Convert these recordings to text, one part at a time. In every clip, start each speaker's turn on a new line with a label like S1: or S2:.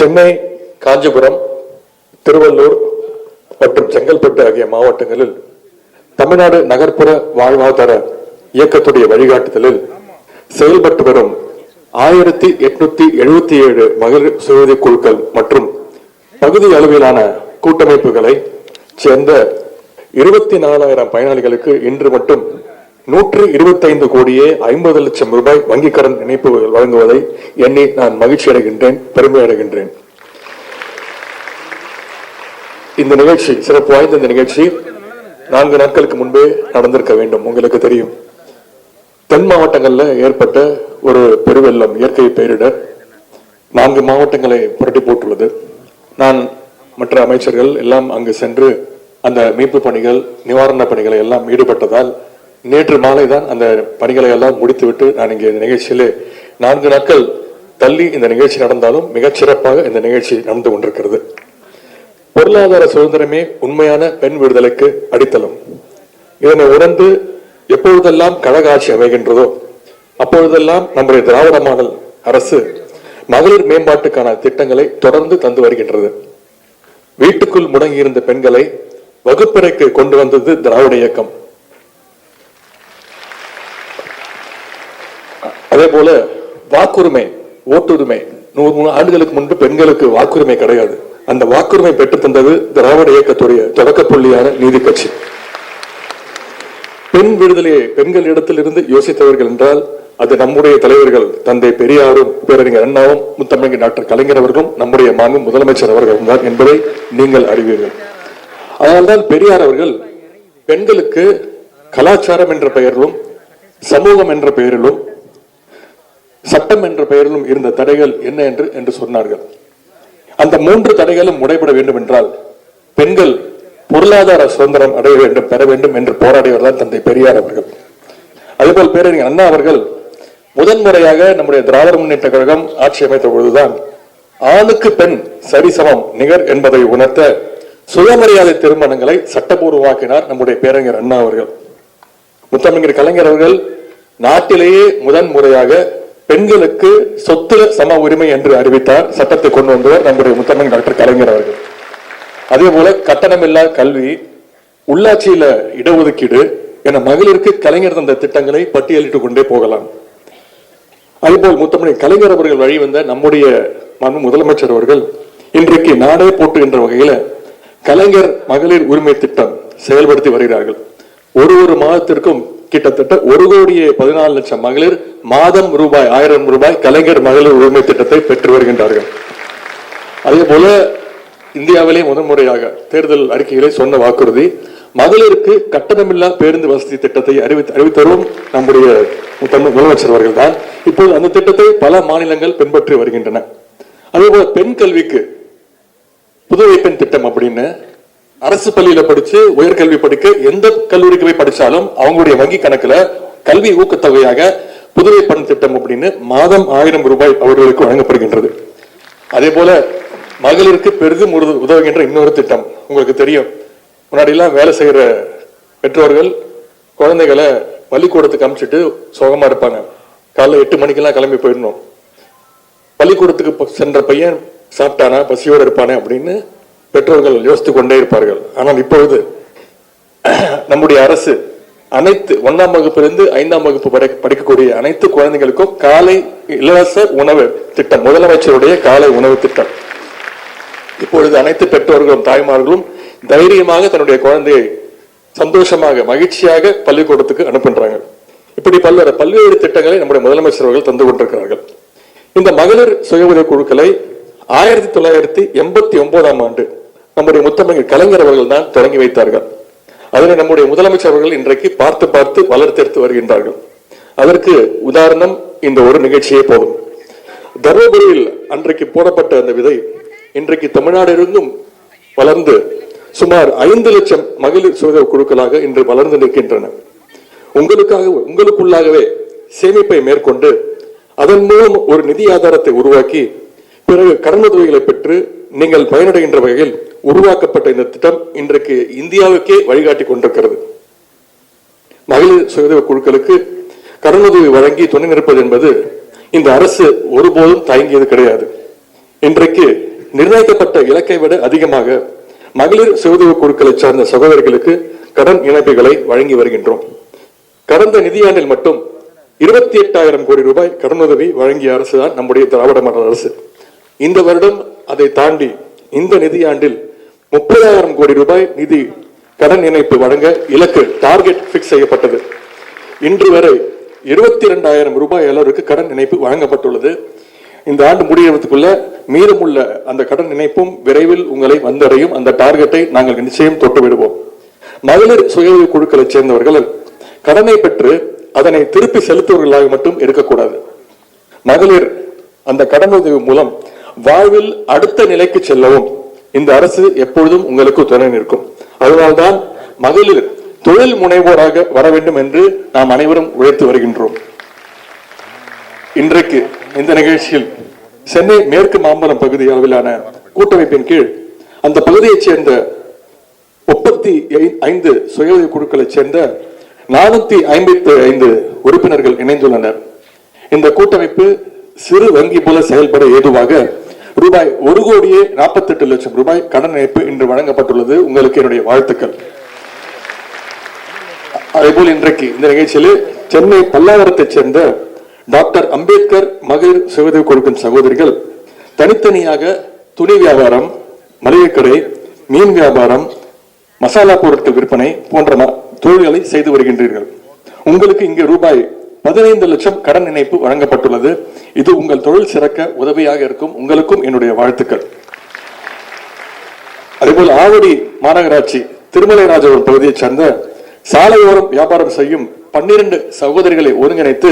S1: சென்னை காஞ்சிபுரம் திருவள்ளூர் மற்றும் செங்கல்பட்டு ஆகிய மாவட்டங்களில் தமிழ்நாடு நகர்ப்புற வாழ்வாதார இயக்கத்துடைய வழிகாட்டுதலில் செயல்பட்டு வரும் ஆயிரத்தி எட்நூத்தி எழுபத்தி ஏழு மகளிர் சுயதி குழுக்கள் மற்றும் பகுதி அளவிலான கூட்டமைப்புகளை சேர்ந்த இருபத்தி நாலாயிரம் பயனாளிகளுக்கு இன்று மட்டும் நூற்று இருபத்தைந்து கோடியே ஐம்பது லட்சம் ரூபாய் வங்கிக் கடன் இணைப்புகள் வழங்குவதை எண்ணி நான் மகிழ்ச்சி அடைகின்றேன் பெருமை அடைகின்றேன் இந்த நிகழ்ச்சி சிறப்பு வாய்ந்த இந்த நிகழ்ச்சி நான்கு நாட்களுக்கு முன்பே நடந்திருக்க வேண்டும். உங்களுக்கு தெரியும். தென் மாவட்டங்களில் ஏற்பட்ட ஒரு பெருவெள்ளம் இயற்கை பேரிடர். நான்கு மாவட்டங்களை புரட்டி போட்டுள்ளது. நான் மற்ற அமைச்சர்கள் எல்லாம் அங்கு சென்று அந்த மீட்பு பணிகள் நிவாரண பணிகளை எல்லாம் ஈடுபட்டதால் நேற்று மாலை தான் அந்த பணிகளை எல்லாம் முடித்துவிட்டு நான் இங்கே இந்த நிகழ்ச்சியிலே நான்கு நாட்கள் தள்ளி இந்த நிகழ்ச்சி நடந்தாலும் மிகச்சிறப்பாக இந்த நிகழ்ச்சி நடந்து கொண்டிருக்கிறது. பொருளாதார சுதந்திரமே உண்மையான பெண் விடுதலைக்கு அடித்தளம். இதனை உணர்ந்து எப்பொழுதெல்லாம் கழக ஆட்சி அமைகின்றதோ அப்பொழுதெல்லாம் நம்முடைய திராவிட மாடல் அரசு மகளிர் மேம்பாட்டுக்கான திட்டங்களை தொடர்ந்து தந்து வருகின்றது. வீட்டுக்குள் முடங்கியிருந்த பெண்களை வகுப்பறைக்கு கொண்டு வந்தது திராவிட இயக்கம். அதே போல வாக்குரிமை ஓட்டுரிமை நூறு மூணு ஆண்டுகளுக்கு முன்பு பெண்களுக்கு வாக்குரிமை கிடையாது. அந்த வாக்குரிமை பெற்று தந்தது திராவிட இயக்கத்துடைய தொடக்க புள்ளியான நீதி கட்சி. பெண் விடுதலையை பெண்கள் இடத்திலிருந்து யோசித்தவர்கள் என்றால் அது நம்முடைய தலைவர்கள் தந்தை பெரியாரும் பேரறிஞர் அண்ணாவும் முத்தமிழ் டாக்டர் கலைஞர் அவர்களும் நம்முடைய மாண்பு முதலமைச்சர் அவர்களும் தான் என்பதை நீங்கள் அறிவீர்கள். அதனால்தான் பெரியார் அவர்கள் பெண்களுக்கு கலாச்சாரம் என்ற பெயரிலும் சமூகம் என்ற பெயரிலும் சட்டம் என்ற பெயரிலும் இருந்த தடைகள் என்ன என்று என்று சொன்னார்கள். அந்த மூன்று தடைகளும் முடைபட வேண்டும் என்றால் பெண்கள் பொருளாதார சுதந்திரம் அடைய வேண்டும் பெற வேண்டும் என்று போராடியவர் தான் தந்தை பெரியார் அவர்கள். அதேபோல் பேரறிஞர் அண்ணா அவர்கள் முதன்முறையாக நம்முடைய திராவிட முன்னேற்ற கழகம் ஆட்சி அமைத்த பொழுதுதான் ஆணுக்கு பெண் சரிசமம் நிகர் என்பதை உணர்த்த சுயமரியாதை திருமணங்களை சட்டபூர்வமாக்கினார் நம்முடைய பேரறிஞர் அண்ணா அவர்கள். முத்தமிழர் கலைஞர் அவர்கள் நாட்டிலேயே முதன் முறையாக பெண்களுக்கு சொத்துல சம உரிமை என்று அறிவித்தார் சட்டத்தை கொண்டு வந்தவர் நம்முடைய முத்தமிழ் டாக்டர் கலைஞர் அவர்கள். அதே போல கட்டணமில்லா கல்வி உள்ளாட்சியில இடஒதுக்கீடு என மகளிருக்கு கலைஞர் தந்த திட்டங்களை பட்டியலிட்டுக் கொண்டே போகலாம். அதுபோல் முத்தமிழ் கலைஞர் அவர்கள் வழி வந்த நம்முடைய முதலமைச்சர் அவர்கள் இன்றைக்கு நாடே போட்டுகின்ற வகையில கலைஞர் மகளிர் உரிமை திட்டம் செயல்படுத்தி வருகிறார்கள். ஒரு ஒரு மாதத்திற்கும் கிட்டத்தட்ட ஒரு கோடியே பதினாலு லட்சம் மகளிர் மாதம் ரூபாய் ஆயிரம் ரூபாய் கலைஞர் மகளிர் உரிமை திட்டத்தை பெற்று வருகின்றார்கள். அதே போல இந்தியாவிலே முதன்முறையாக தேர்தல் அறிக்கையிலே சொன்ன வாக்குறுதி மகளிருக்கு கட்டணமில்லா பேருந்து வசதி திட்டத்தை அறிவித்து அறிவித்தரும் நம்முடைய தமிழ் முதலமைச்சர் அவர்கள் தான் இப்போது அந்த திட்டத்தை பல மாநிலங்கள் பின்பற்றி வருகின்றன. அதே போல பெண் கல்விக்கு புதுவை பெண் திட்டம் அப்படின்னு அரசு பள்ளியில படிச்சு உயர்கல்வி படிக்க எந்த கல்லூரிக்கு போய் படிச்சாலும் அவங்களுடைய வங்கி கணக்குல கல்வி ஊக்கத்தொகையாக புதுவை பெண் திட்டம் அப்படின்னு மாதம் ஆயிரம் ரூபாய் அவர்களுக்கு வழங்கப்படுகின்றது. அதே போல மகளிருக்கு பெரிதும் உதவுகின்ற இன்னொரு திட்டம். உங்களுக்கு தெரியும். முன்னாடி எல்லாம் வேலை செய்யற பெற்றோர்கள் குழந்தைகளை பள்ளிக்கூடத்துக்கு அமிச்சிட்டு சோகமா இருப்பாங்க. காலைல எட்டு மணிக்கெல்லாம் கிளம்பி போயிடணும். பள்ளிக்கூடத்துக்கு சென்ற பையன் சாப்பிட்டானா? பசியோடு இருப்பானே அப்படின்னு பெற்றோர்கள் யோசித்துக் கொண்டே இருப்பார்கள். ஆனால் இப்பொழுது நம்முடைய அரசு அனைத்து ஒன்னாம் வகுப்பிலிருந்து ஐந்தாம் வகுப்பு படிக்கக்கூடிய அனைத்து குழந்தைகளுக்கும் காலை இலவச உணவு திட்டம் முதலமைச்சருடைய காலை உணவு திட்டம். இப்பொழுது அனைத்து பெற்றோர்களும் தாய்மார்களும் தைரியமாக தன்னுடைய குழந்தையை சந்தோஷமாக மகிழ்ச்சியாக பள்ளிக்கூடத்துக்கு அனுப்புன்றாங்க. இப்படி பல்வேறு பல்வேறு திட்டங்களை நம்முடைய முதலமைச்சர் அவர்கள் தந்து கொண்டிருக்கிறார்கள். இந்த மகளிர் சுய உதவி குழுக்களை ஆயிரத்தி தொள்ளாயிரத்தி எண்பத்தி ஒன்பதாம் ஆண்டு நம்முடைய முத்தமிழ் கலைஞர் அவர்கள் தான் தொடங்கி வைத்தார்கள். அதனை நம்முடைய முதலமைச்சர் அவர்கள் இன்றைக்கு பார்த்து பார்த்து வளர்த்தெடுத்து வருகின்றார்கள். அதற்கு உதாரணம் இந்த ஒரு நிகழ்ச்சியே போதும். தர்மபுரியில் அன்றைக்கு போடப்பட்ட அந்த விதை இன்றைக்கு தமிழ்நாடு இருந்தும் வளர்ந்து சுமார் ஐந்து லட்சம் மகளிர் சுய குழுக்களாக இன்று வளர்ந்து நிற்கின்றன. உங்களுக்காக உங்களுக்குள்ளாகவே சேமிப்பை மேற்கொண்டு அதன் மூலம் ஒரு நிதி ஆதாரத்தை உருவாக்கி பிறகு கடனுதவிகளை பெற்று நீங்கள் பயனடைகின்ற வகையில் உருவாக்கப்பட்ட இந்த திட்டம் இன்றைக்கு இந்தியாவுக்கே வழிகாட்டி கொண்டிருக்கிறது. மகளிர் சுயதேவ குழுக்களுக்கு கடனுதவி வழங்கி துணை நிற்பது என்பது இந்த அரசு ஒருபோதும் தயங்கியது கிடையாது. இன்றைக்கு நிர்ணயிக்கப்பட்ட இலக்கை விட அதிகமாக மகளிர் சுயதேவ குழுக்களை சார்ந்த சகோதரிகளுக்கு கடன் இணைப்புகளை வழங்கி வருகின்றோம். கடந்த நிதியாண்டில் மட்டும் இருபத்தி எட்டாயிரம் கோடி ரூபாய் கடனுதவி வழங்கிய அரசு தான் நம்முடைய திராவிட மாடல் அரசு. இந்த வருடம் அதை தாண்டி இந்த நிதியாண்டில் முப்பதாயிரம் கோடி ரூபாய் நிதி கடன் இணைப்பு வழங்க இலக்கு டார்கெட் பிக்ஸ் செய்யப்பட்டது. இன்று வரை இருபத்தி இரண்டாயிரம் ரூபாய் அளவிற்கு கடன் இணைப்பு வழங்கப்பட்டுள்ளது. இந்த ஆண்டு முடியறதுக்குள்ள மீதமுள்ள அந்த கடன் இணைப்பும் விரைவில் உங்களை வந்தடையும். அந்த டார்கெட்டை நாங்கள் நிச்சயம் தொட்டுவிடுவோம் மகளிர் சுய குழுக்களைச் சேர்ந்தவர்கள் கடனை பெற்று அதனை திருப்பி செலுத்துவர்களாக மட்டும் இருக்கக்கூடாது. மகளிர் அந்த கடனுதவி மூலம் வாழ்வில் அடுத்த நிலைக்கு செல்லவும். இந்த அரசு எப்பொழுதும் உங்களுக்கு துணை நிற்கும். அதனால்தான் மகளிர் தொழில் முனைவோராக வர வேண்டும் என்று நாம் அனைவரும் உழைத்து வருகின்றோம். இன்றைக்கு இந்த நிகழ்ச்சியில் சென்னை மேற்கு மாம்பலம் பகுதி அளவிலான கூட்டமைப்பின் கீழ் அந்த பகுதியைச் சேர்ந்த முப்பத்தி ஐந்து சுய உதவி குழுக்களைச் சேர்ந்த நானூத்தி ஐம்பத்தி ஐந்து உறுப்பினர்கள் இணைந்துள்ளனர். இந்த கூட்டமைப்பு சிறு வங்கி போல செயல்பட ஏதுவாக ரூபாய் ஒரு கோடியே நாற்பத்தி எட்டு லட்சம் ரூபாய் கடன் இணைப்பு இன்று வழங்கப்பட்டுள்ளது. உங்களுக்கு என்னுடைய வாழ்த்துக்கள். அதேபோல் இன்றைக்கு இந்த நிகழ்ச்சியில் சென்னை பல்லாவரத்தைச் சேர்ந்த டாக்டர் அம்பேத்கர் மகளிர் சுயதவி கொடுக்கும் சகோதரிகள் தனித்தனியாக துணி வியாபாரம் மளிகைக்கடை மீன் வியாபாரம் மசாலா பொருட்கள் விற்பனை போன்ற ம- தொழில்களை செய்து வருகின்றீர்கள். உங்களுக்கு இங்கு ரூபாய் பதினைந்து லட்சம் கடன் இணைப்பு வழங்கப்பட்டுள்ளது. இது உங்கள் தொழில் சிறக்க உதவியாக இருக்கும். உங்களுக்கும் என்னுடைய வாழ்த்துக்கள். அதேபோல் ஆவடி மாநகராட்சி திருமலைராஜபுரம் பகுதியைச் சேர்ந்த சாலையோரம் வியாபாரம் செய்யும் பன்னிரண்டு சகோதரிகளை ஒருங்கிணைத்து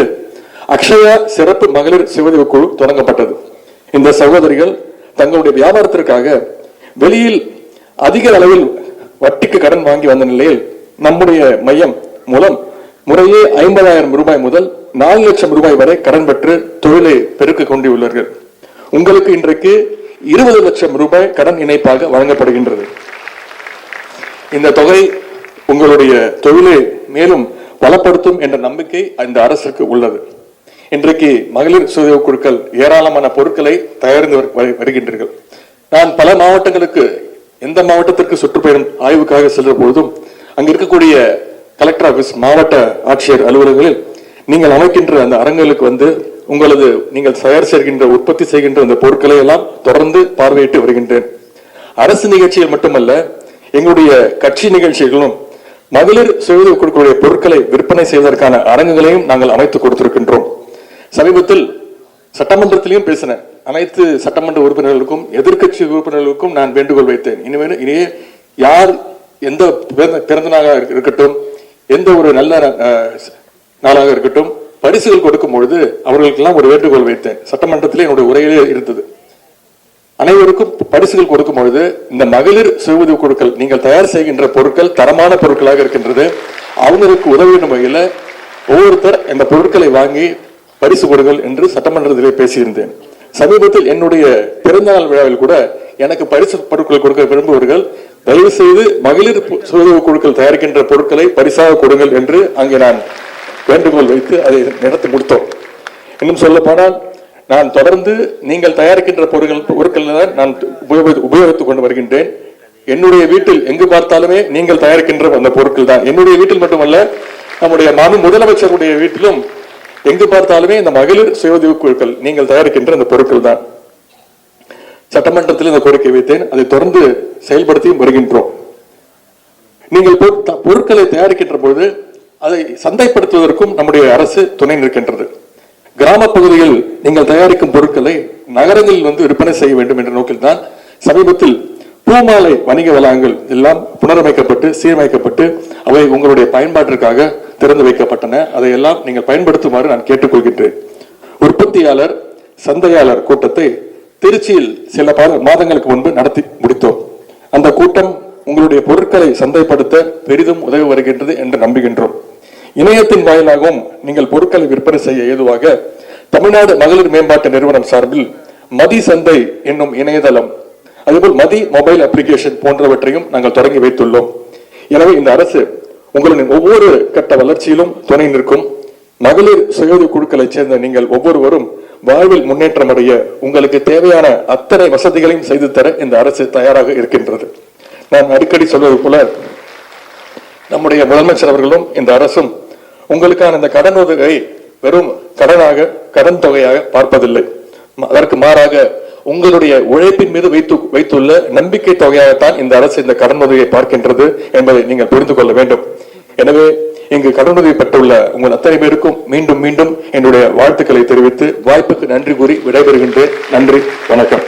S1: அக்ஷயா சிறப்பு மகளிர் சிவதேவ குழு தொடங்கப்பட்டது. இந்த சகோதரிகள் தங்களுடைய வியாபாரத்திற்காக வெளியில் அதிக அளவில் வட்டிக்கு கடன் வாங்கி வந்த நிலையில் நம்முடைய மையம் மூலம் முறையே ஐம்பதாயிரம் ரூபாய் முதல் நாலு லட்சம் ரூபாய் வரை கடன் பெற்று தொழிலை பெருக்கிக் கொண்டுள்ளார்கள். உங்களுக்கு இன்றைக்கு இருபது லட்சம் ரூபாய் கடன் இணைப்பாக வழங்கப்படுகின்றது. இந்த தொகை உங்களுடைய தொழிலை மேலும் பலப்படுத்தும் என்ற நம்பிக்கை அந்த அரசுக்கு உள்ளது. இன்றைக்கு மகளிர் சுய குழுக்கள் ஏராளமான பொருட்களை தயாரித்து வரு- வருகின்றீர்கள். நான் பல மாவட்டங்களுக்கு எந்த மாவட்டத்திற்கு சுற்றுப்பயணம் ஆய்வுக்காக செல்ற பொழுதும் அங்க இருக்கக்கூடிய கலெக்டர் ஆஃபீஸ் மாவட்ட ஆட்சியர் அலுவலகங்களில் நீங்கள் அமைக்கின்ற அந்த அரங்குகளுக்கு வந்து உங்களது நீங்கள் தயார் செய்கின்ற உற்பத்தி செய்கின்ற அந்த பொருட்களை எல்லாம் தொடர்ந்து பார்வையிட்டு வருகின்றேன். அரசு நிகழ்ச்சிகள் மட்டுமல்ல எங்களுடைய கட்சி நிகழ்ச்சிகளும் மகளிர் சுய கொடுக்கக்கூடிய பொருட்களை விற்பனை செய்வதற்கான அரங்குகளையும் நாங்கள் அமைத்து கொடுத்திருக்கின்றோம். சமீபத்தில் சட்டமன்றத்திலையும் பேசினேன் அனைத்து சட்டமன்ற உறுப்பினர்களுக்கும் எதிர்க்கட்சி உறுப்பினர்களுக்கும் நான் வேண்டுகோள் வைத்தேன். இனிமேல் இனியே யார் எந்த பிறந்த- இருக்கட்டும் எந்த ஒரு நல்ல நாளாக இருக்கட்டும் பரிசுகள் கொடுக்கும் பொழுது அவர்களுக்கெல்லாம் ஒரு வேண்டுகோள் வைத்தேன். சட்டமன்றத்தில் என்னுடைய உரையிலே இருந்தது. அனைவருக்கும் பரிசுகள் கொடுக்கும் பொழுது இந்த மகளிர் சுய உதவி குழுக்கள் நீங்கள் தயார் செய்கின்ற பொருட்கள் தரமான பொருட்களாக இருக்கின்றது. அவங்களுக்கு உதவிடும் வகையில் ஒவ்வொருத்தர் இந்த பொருட்களை வாங்கி பரிசு கொடுங்கள் என்று சட்டமன்றத்திலே பேசியிருந்தேன். சமீபத்தில் என்னுடைய பிறந்தநாள் விழாவில் கூட எனக்கு பரிசு பொருட்கள் கொடுக்க விரும்புவர்கள் தயவு செய்து மகளிர் பு- குழுக்கள் தயாரிக்கின்ற பொருட்களை பரிசாக கொடுங்கள் என்று அங்கே நான் வேண்டுகோள் வைத்து அதை நடத்தி முடித்தோம். இன்னும் சொல்ல போனால் நான் தொடர்ந்து நீங்கள் தயாரிக்கின்ற பொருட்கள் பொருட்கள் தான் நான் உபயோகி- உபயோகித்துக் கொண்டு வருகின்றேன். என்னுடைய வீட்டில் எங்கு பார்த்தாலுமே நீங்கள் தயாரிக்கின்ற அந்த பொருட்கள் தான். என்னுடைய வீட்டில் மட்டுமல்ல நம்முடைய மாநில முதலமைச்சருடைய வீட்டிலும் எங்கு பார்த்தாலுமே இந்த மகளிர் சுய உதவி குழுக்கள் நீங்கள் தயாரிக்கின்ற அந்த பொருட்கள் தான். சட்டமன்றத்தில் இந்த கோரிக்கை வைத்தேன். அதை தொடர்ந்து செயல்படுத்தியும் வருகின்றோம். நீங்கள் பொருட்களை தயாரிக்கின்ற பொழுது அதை சந்தைப்படுத்துவதற்கும் நம்முடைய அரசு துணை நிற்கின்றது. கிராம பகுதியில் நீங்கள் தயாரிக்கும் பொருட்களை நகரங்களில் வந்து விற்பனை செய்ய வேண்டும் என்ற நோக்கில் தான் சமீபத்தில் பூமாலை வணிக வளாகங்கள் எல்லாம் புனரமைக்கப்பட்டு சீரமைக்கப்பட்டு அவை உங்களுடைய பயன்பாட்டிற்காக திறந்து வைக்கப்பட்டன. அதையெல்லாம் நீங்கள் பயன்படுத்துமாறு நான் கேட்டுக்கொள்கின்றேன். உற்பத்தியாளர் சந்தையாளர் கூட்டத்தை திருச்சியில் சில பா- மாதங்களுக்கு முன்பு நடத்தி முடித்தோம். அந்த கூட்டம் உங்களுடைய பொருட்களை சந்தைப்படுத்த பெரிதும் உதவி வருகின்றது என்று நம்புகின்றோம். இணையத்தின் வாயிலாகவும் நீங்கள் பொருட்களை விற்பனை செய்ய ஏதுவாக தமிழ்நாடு மகளிர் மேம்பாட்டு நிறுவனம் சார்பில் மதி சந்தை என்னும் இணையதளம் அதேபோல் மதி மொபைல் அப்ளிகேஷன் போன்றவற்றையும் நாங்கள் தொடங்கி வைத்துள்ளோம். எனவே இந்த அரசு உங்களின் ஒவ்வொரு கட்ட வளர்ச்சியிலும் துணை நிற்கும். மகளிர் சுயோதி குழுக்களைச் சேர்ந்த நீங்கள் ஒவ்வொருவரும் வாழ்வில் முன்னேற்றம் அடைய உங்களுக்கு தேவையான அத்தனை வசதிகளையும் செய்து தர இந்த அரசு தயாராக இருக்கின்றது. நான் அடிக்கடி சொல்வது போல நம்முடைய முதலமைச்சர் அவர்களும் இந்த அரசும் உங்களுக்கான இந்த கடன் உதவியை வெறும் கடனாக கடன் தொகையாக பார்ப்பதில்லை. அதற்கு மாறாக உங்களுடைய உழைப்பின் மீது வைத்து வைத்துள்ள நம்பிக்கை தொகையாகத்தான் இந்த அரசு இந்த கடன் உதவியை பார்க்கின்றது என்பதை நீங்கள் புரிந்து கொள்ள வேண்டும். எனவே இங்கு கடனுதவி பெற்றுள்ள உங்கள் அத்தனை பேருக்கும் மீண்டும் மீண்டும் என்னுடைய வாழ்த்துக்களை தெரிவித்து வாய்ப்புக்கு நன்றி கூறி விடைபெறுகின்றேன். நன்றி வணக்கம்.